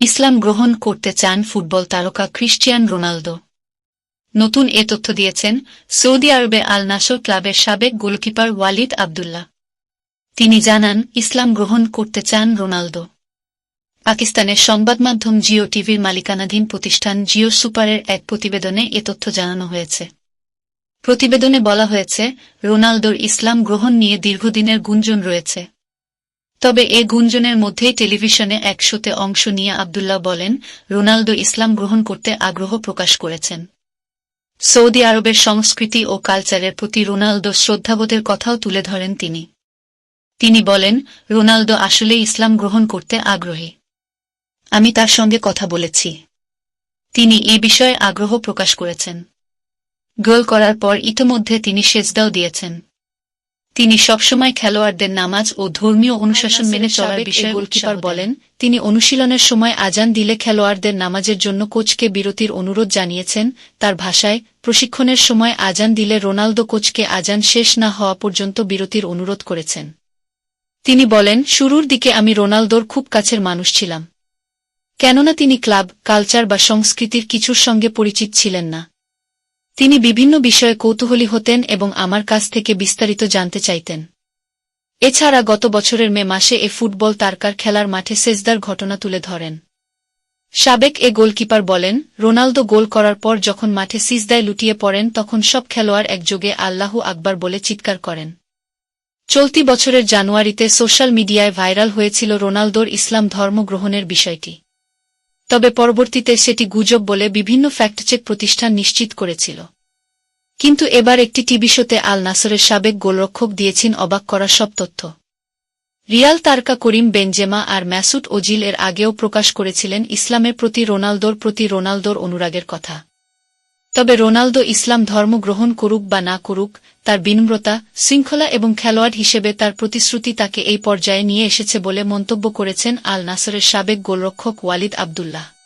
ইসলাম গ্রহণ করতে চান ফুটবল তারকা ক্রিশ্চিয়ান রোনালদো। নতুন এ তথ্য দিয়েছেন, সৌদি আরবে আল নাসর ক্লাবের সাবেক গোলকিপার ওয়ালিদ আবদুল্লাহ। তিনি জানান, ইসলাম গ্রহণ করতে চান রোনালদো। পাকিস্তানের সংবাদ মাধ্যম জিও টিভির মালিকানাধীন প্রতিষ্ঠান জিও সুপারের এক প্রতিবেদনে এ তথ্য জানানো হয়েছে। প্রতিবেদনে বলা হয়েছে, রোনালদোর ইসলাম গ্রহণ নিয়ে দীর্ঘদিনের গুঞ্জন রয়েছে। তবে এ গুঞ্জনের মধ্যেই টেলিভিশনে এক শোতে অংশ নিয়ে আবদুল্লাহ বলেন, রোনালদো ইসলাম গ্রহণ করতে আগ্রহ প্রকাশ করেছেন। সৌদি আরবের সংস্কৃতি ও কালচারের প্রতি রোনালদো শ্রদ্ধাবোধের কথাও তুলে ধরেন তিনি। তিনি বলেন, রোনালদো আসলে ইসলাম গ্রহণ করতে আগ্রহী। আমি তার সঙ্গে কথা বলেছি। তিনি এ বিষয়ে আগ্রহ প্রকাশ করেছেন। গোল করার পর ইতোমধ্যে তিনি সেজদাও দিয়েছেন। তিনি সবসময় খেলোয়াড়দের নামাজ ও ধর্মীয় অনুশাসন মেনে চলার বিষয়ে গোলকিপার বলেন তিনি অনুশীলনের সময় আজান দিলে খেলোয়াড়দের নামাজের জন্য কোচকে বিরতির অনুরোধ জানিয়েছেন। তার ভাষায় প্রশিক্ষণের সময় আজান দিলে রোনালদো কোচকে আজান শেষ না হওয়া পর্যন্ত বিরতির অনুরোধ করেছেন। তিনি বলেন শুরুর দিকে আমি রোনালদোর খুব কাছের মানুষ ছিলাম। কেননা তিনি ক্লাব কালচার বা সংস্কৃতির কিছুর সঙ্গে পরিচিত ছিলেন না। তিনি বিভিন্ন বিষয়ে কৌতূহলী হতেন এবং আমার কাছ থেকে বিস্তারিত জানতে চাইতেন। এছাড়া গত বছরের মে মাসে এ ফুটবল তারকার খেলার মাঠে সেজদার ঘটনা তুলে ধরেন। সাবেক এ গোলকিপার বলেন, রোনালদো গোল করার পর যখন মাঠে সিজদায় লুটিয়ে পড়েন তখন সব খেলোয়াড় একযোগে আল্লাহু আকবার বলে চিৎকার করেন। চলতি বছরের জানুয়ারিতে সোশ্যাল মিডিয়ায় ভাইরাল হয়েছিল রোনালদোর ইসলাম ধর্ম গ্রহণের বিষয়টি। তবে পরবর্তীতে সেটি গুজব বলে বিভিন্ন ফ্যাক্টচেক প্রতিষ্ঠান নিশ্চিত করেছিল। কিন্তু এবার একটি টিভি শোতে আল নাসরের সাবেক গোলরক্ষক দিয়েছেন অবাক করা সব তথ্য। রিয়াল তারকা করিম বেনজেমা আর ম্যাসুট ওজিল এর আগেও প্রকাশ করেছিলেন ইসলামের প্রতি রোনালদোর প্রতি রোনালদোর অনুরাগের কথা। তবে রোনালদো ইসলাম ধর্ম গ্রহণ করুক বা না করুক, তার বিনম্রতা, শৃঙ্খলা এবং খেলোয়াড় হিসেবে তার প্রতিশ্রুতি তাকে এই পর্যায়ে নিয়ে এসেছে বলে মন্তব্য করেছেন আল নাসরের সাবেক গোলরক্ষক ওয়ালিদ আবদুল্লাহ।